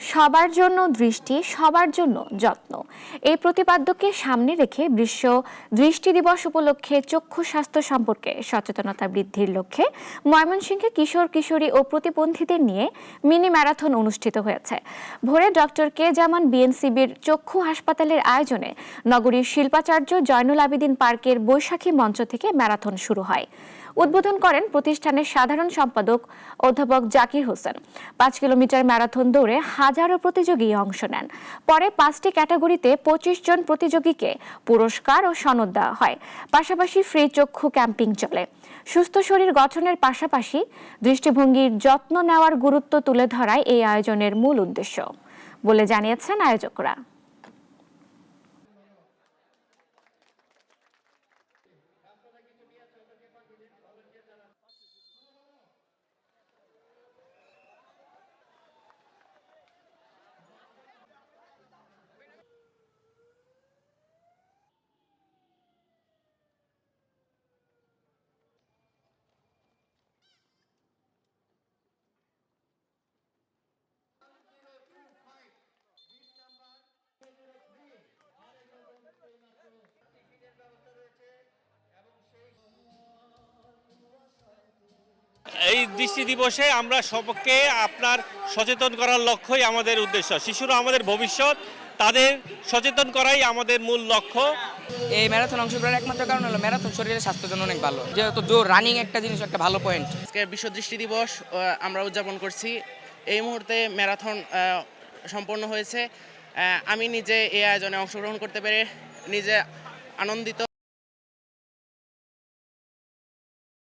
সবার জন্য দৃষ্টি, সবার জন্য যত্ন। এই প্রতিপাদ্যকে সামনে রেখে বিশ্ব দৃষ্টি দিবস উপলক্ষে চক্ষু স্বাস্থ্য সম্পর্কে সচেতনতা বৃদ্ধির লক্ষ্যে ময়মনসিংহে কিশোর, কিশোরী ও প্রতিবন্ধীদের নিয়ে মিনি ম্যারাথন অনুষ্ঠিত হয়েছে। ভোরে ডক্টর কে জামান বিএনসিবির চক্ষু হাসপাতালের আয়োজনে নগরীর শিল্পাচার্য জয়নুল আবেদিন পার্কের বৈশাখী মঞ্চ থেকে ম্যারাথন শুরু হয়। উদ্বোধন করেন প্রতিষ্ঠানের সাধারণ সম্পাদক অধ্যাপক জাকির হোসেন। পাঁচ কিলোমিটার ম্যারাথন দৌড়ে হাজারো প্রতিযোগী অংশ নেন। পরে পাঁচটি ক্যাটাগরিতে পঁচিশ জন প্রতিযোগীকে পুরস্কার ও সনদ দেওয়া হয়। পাশাপাশি ফ্রি চক্ষু ক্যাম্পিং চলে। সুস্থ শরীর গঠনের পাশাপাশি দৃষ্টিভঙ্গির যত্ন নেওয়ার গুরুত্ব তুলে ধরায় এই আয়োজনের মূল উদ্দেশ্য, বলে জানিয়েছেন আয়োজকরা। এই দৃষ্টি দিবসে আমরা সবকে আপনার সচেতন করার লক্ষ্যই আমাদের উদ্দেশ্য। শিশুরা আমাদের ভবিষ্যৎ তাদের সচেতন করাই আমাদের মূল লক্ষ্য। এই ম্যারাথন অংশগ্রহণের একমাত্র কারণ হলো ম্যারাথন শরীরের স্বাস্থ্যের জন্য অনেক ভালো। যেহেতু দৌড় রানিং একটা জিনিস একটা ভালো পয়েন্ট আজকে বিশ্ব দৃষ্টি দিবস আমরা উদযাপন করছি। এই মুহূর্তে ম্যারাথন সম্পন্ন হয়েছে। আমি নিজে এই আয়োজনে অংশগ্রহণ করতে পেরে নিজে আনন্দিত।